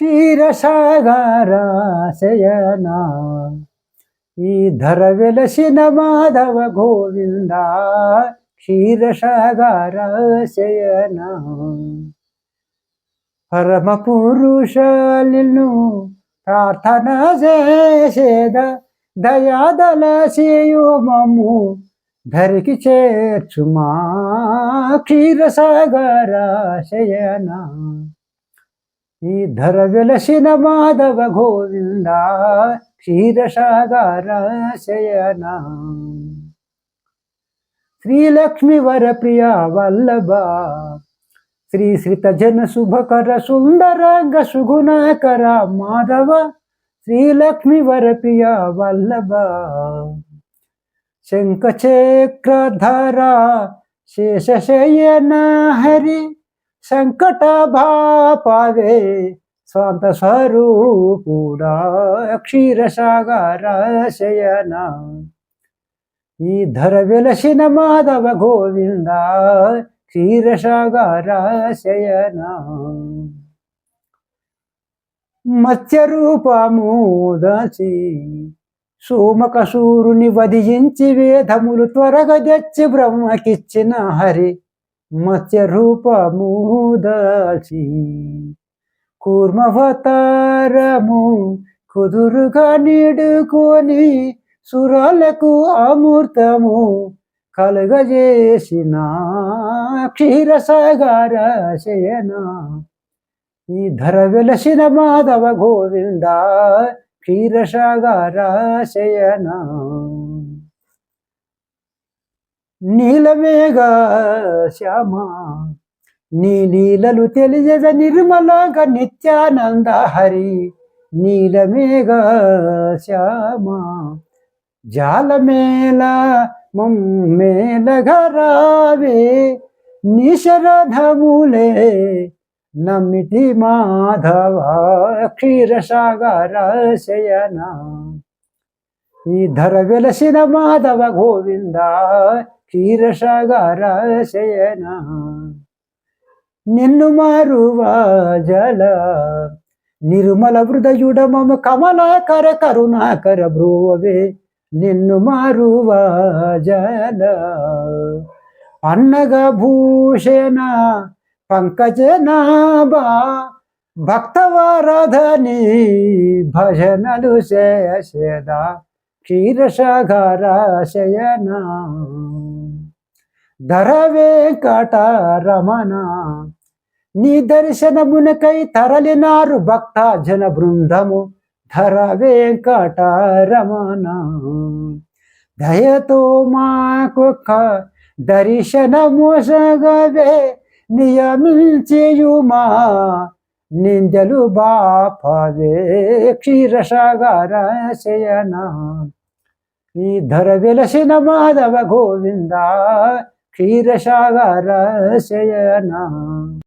క్షీరసాగర ఈ ధర వెలసిన మాధవ గోవింద క్షీరసాగర పరమ పురుష ప్రార్థన చేసేద దయాదలసేయో మమ్ము ధరికి చేర్చుమా క్షీరసాగర శయన ఈ ధర వెలసిన మాధవ గోవింద క్షీరసాగర శయన. శ్రీలక్ష్మి వర ప్రియ వల్లభ శ్రీ శ్రీత జన శుభకర సుందరంగ సుగుణకర మాధవ శ్రీలక్ష్మి వర ప్రియ వల్లభ. శంఖచక్రధర శేషశయన హరి సంకట భాపవే స్వాంత స్వరూపుడా క్షీరసాగర శయన ఈ ధర వెలసిన మాధవ గోవింద క్షీరసాగర శయన మత్స్యరూపముదచి సోమకసూరుని వధించి వేదములు త్వరగా తెచ్చి బ్రహ్మకిచ్చిన హరి మత్స్య రూపముదాచి కూర్మవతారము కుదురుగా నీడుకొని సురాలకు అమృతము కలుగజేసిన క్షీరసాగర శయన. ఈ ధర వెలసిన మాధవ గోవింద క్షీరసాగర శయనా. నీలమేఘ శ్యామ నీ నీలలు తెలియద నిర్మలంగా నిత్యానంద హరి నీలమేఘ శ్యామ జాలమేల మమ్మేలఘరావే నిశరధములే నమితి మాధవ క్షీరసాగర శయన శ్రీధర వెలసిన మాధవ గోవింద క్షీరసాగర శయన నిన్ను మారువా జల నిర్మల హృదయుడ మమ కమలాకర కరుణాకర బ్రువవే నిన్ను మారువా జల పన్నగ భూషణ పంకజనాభా భక్తవారాధని భజనలు శేషదా క్షీరసాగర శయన ధర వెంకట రమణ నీ దర్శనమునకై తరలినారు భక్త జన బృందము. ధర వెంకట రమణ దయతో మాకు దర్శనము సగవే నియమించేయుమా. నిందలు బాపవే క్షీరసాగర శయన ఈ ధర వెలసిన మాధవ గోవింద క్షీరసాగర శయన